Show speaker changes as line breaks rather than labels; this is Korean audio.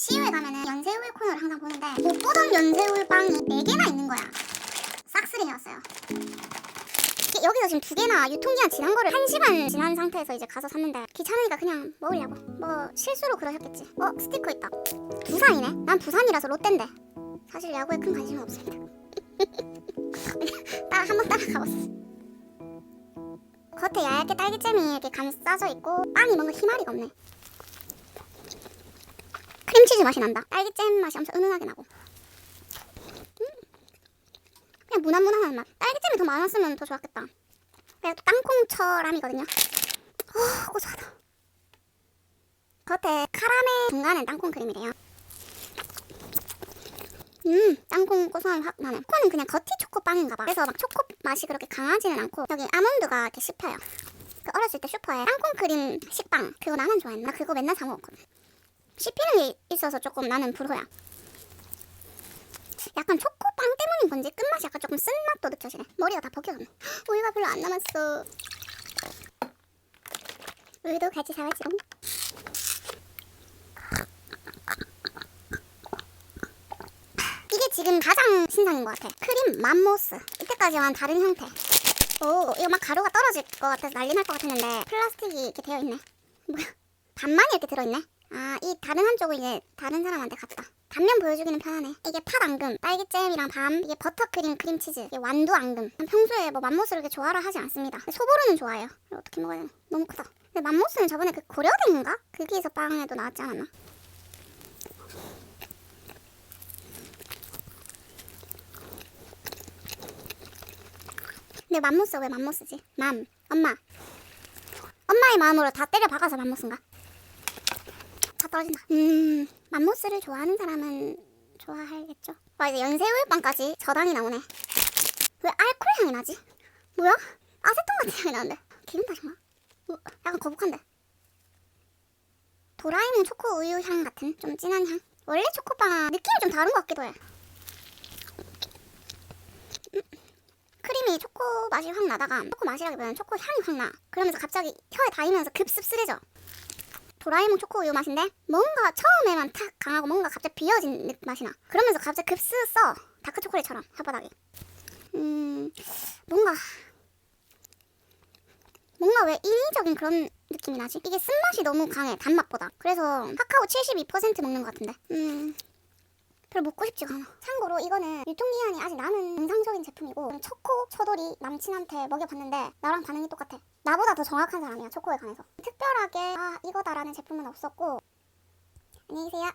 시유에 가면은 연세울 코너를 항상 보는데 못 보던 연세울 빵이 4개나 있는 거야. 싹쓸이 해왔어요. 여기서 지금 두 개나 유통기한 지난 거를 한 시간 지난 상태에서 이제 가서 샀는데 귀찮으니까 그냥 먹으려고. 뭐 실수로 그러셨겠지. 어 스티커 있다. 부산이네. 난 부산이라서 롯데인데. 사실 야구에 큰 관심은 없습니다. 따라 한번 따라가봤어. 겉에 얇게 딸기잼이 이렇게 감싸져 있고 빵이 뭔가 희마리가 없네. 크림치즈 맛이 난다. 딸기잼 맛이 엄청 은은하게 나고. 음. 그냥 무난무난한 맛. 딸기잼이 더 많았으면 더 좋았겠다. 그냥 또 땅콩철함이거든요. 어, 고소하다. 겉에 카라멜 중간엔 땅콩 크림이래요. 음, 땅콩 고소함이 확 나네. 초코는 그냥 겉이 초코빵인가 봐. 그래서 막 초코 맛이 그렇게 강하지는 않고 여기 아몬드가 이렇게 씹혀요. 그 어렸을 때 슈퍼에 땅콩 크림 식빵 그거 나는 좋아했나? 나 그거 맨날 사 먹었거든. 씹히는 게 있어서 조금 나는 불호야. 약간 초코빵 때문인 건지 끝맛이 약간 조금 쓴맛도 느껴지네. 머리가 다 벗겨졌네. 우유가 별로 안 남았어. 우유도 같이 사왔지롱. 이게 지금 가장 신상인 것 같아. 크림 맘모스. 이때까지와는 다른 형태. 오, 이거 막 가루가 떨어질 것 같아서 난리 날 것 같았는데 플라스틱이 이렇게 되어 있네. 뭐야? 반만이 이렇게 들어있네. 아, 이 다른 한쪽은 이제 다른 사람한테 갔다. 단면 보여주기는 편하네. 이게 팥 앙금, 딸기잼이랑 밤, 이게 버터크림, 크림치즈, 이게 완두 앙금. 난 평소에 뭐 맘모스를 이렇게 좋아를 하지 않습니다. 소보루는 좋아해요. 어떻게 먹어야 되나? 너무 크다. 근데 맘모스는 저번에 그 고려된인가? 거기에서 빵에도 나왔지 않았나? 근데 맘모스 왜 맘모스지? 맘, 엄마. 엄마의 마음으로 다 때려 박아서 맘모스인가? 다 떨어진다. 음, 맘모스를 좋아하는 사람은 좋아하겠죠. 와 이제 연새우빵까지 저당이 나오네. 왜 알코올 향이 나지? 뭐야? 아세톤 같은 향이 나는데. 기분 탓인가? 어, 약간 거북한데. 도라에몽 초코 우유 향 같은 좀 진한 향. 원래 초코빵은 느낌이 좀 다른 것 같기도 해. 음, 크림이 초코 맛이 확 나다가 초코 맛이라기보다는 초코 향이 확 나. 그러면서 갑자기 혀에 닿으면서 급습쓸해져. 도라에몽 초코 우유 맛인데 뭔가 처음에만 탁 강하고 뭔가 갑자기 비어진 느- 맛이 나. 그러면서 갑자기 급스 써 다크 초콜릿처럼 혓바닥이. 음 뭔가 뭔가 왜 인위적인 그런 느낌이 나지? 이게 쓴맛이 너무 강해 단맛보다. 그래서 카카오 72% 먹는 것 같은데. 음. 별로 먹고 싶지가 않아. 참고로 이거는 유통기한이 아직 남은 정상적인 제품이고 초코 초돌이 남친한테 먹여봤는데 나랑 반응이 똑같아. 나보다 더 정확한 사람이야 초코에 관해서. 특별하게 아 이거다라는 제품은 없었고 안녕히 계세요.